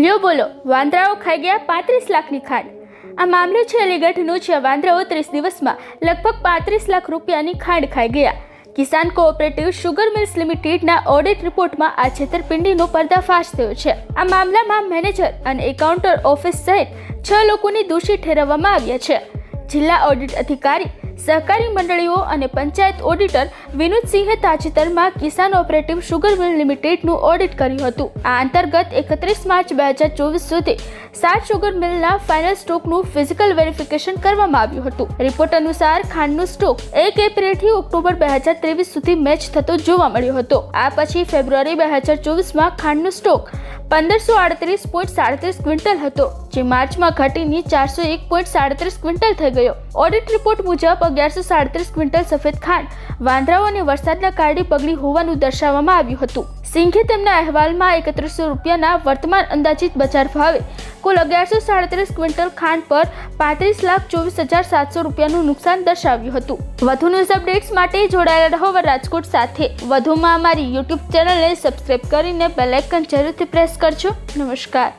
લ્યો બોલો, વાંદરાઓ ખાઈ ગયા પાંત્રીસ લાખની ખાંડ. આ મામલો છે અલીગઢનો છે વાંદરાઓ ત્રીસ દિવસમાં લગભગ પાંત્રીસ લાખ રૂપિયાની ખાંડ ખાઈ ગયા. કિસાન કોઓપરેટિવ સુગર મિલ્સ લિમિટેડના ઓડિટ રિપોર્ટમાં આ છેતરપિંડીનો પર્દાફાશ થયો છે. આ મામલામાં મેનેજર અને એકાઉન્ટર ઓફિસ સહિત છ લોકોને દોષી ઠેરવવામાં આવ્યા છે. જિલ્લા ઓડિટ અધિકારી સહકારી મંડળીઓ અને પંચાયત ઓડિટર વિનોદસિંહે તાજેતરમાં કિસાન ઓપરેટિવ શુગર મિલ લિમિટેડનું ઓડિટ કર્યું હતું. આ અંતર્ગત એકત્રીસ માર્ચ બે હજાર ચોવીસ સુધી સાત શુગર મિલના ફાઇનલ સ્ટોકનું ફિઝિકલ વેરિફિકેશન કરવામાં આવ્યું હતું. રિપોર્ટ અનુસાર ખાંડનું સ્ટોક એક એપ્રિલથી ઓક્ટોબર બે હજાર ત્રેવીસ સુધી મેચ થતો જોવા મળ્યો હતો. આ પછી ફેબ્રુઆરી બે હજાર ચોવીસમાં ખાંડનો સ્ટોક પંદરસો આડત્રીસ પોઈન્ટ સાડત્રીસ ક્વિન્ટલ હતો, જે માર્ચમાં ઘટીને ચારસો એક પોઈન્ટ સાડત્રીસ ક્વિન્ટલ થઈ ગયો. ઓડિટ રિપોર્ટ મુજબ અગિયારસો સાડત્રીસ ક્વિન્ટલ સફેદ ખાંડ, વાંદરાઓ અને વરસાદના કારણે પગડી હોવાનું દર્શાવવામાં આવ્યું હતું. સિંઘે તેમના અહેવાલમાં એકત્રીસો રૂપિયાના વર્તમાન અંદાજિત બજાર ભાવે કુલ અગિયારસો સાડત્રીસ ક્વિન્ટલ ખાંડ પર પાંત્રીસ લાખ ચોવીસ હજાર સાતસો રૂપિયાનું નુકસાન દર્શાવ્યું હતું. વધુ ન્યૂઝ અપડેટ્સ માટે જોડાયેલા રહો રાજકોટ સાથે. વધુમાં અમારી યુટ્યુબ ચેનલને સબસ્ક્રાઇબ કરીને બેલ આઇકન જરૂરથી પ્રેસ કરજો. નમસ્કાર.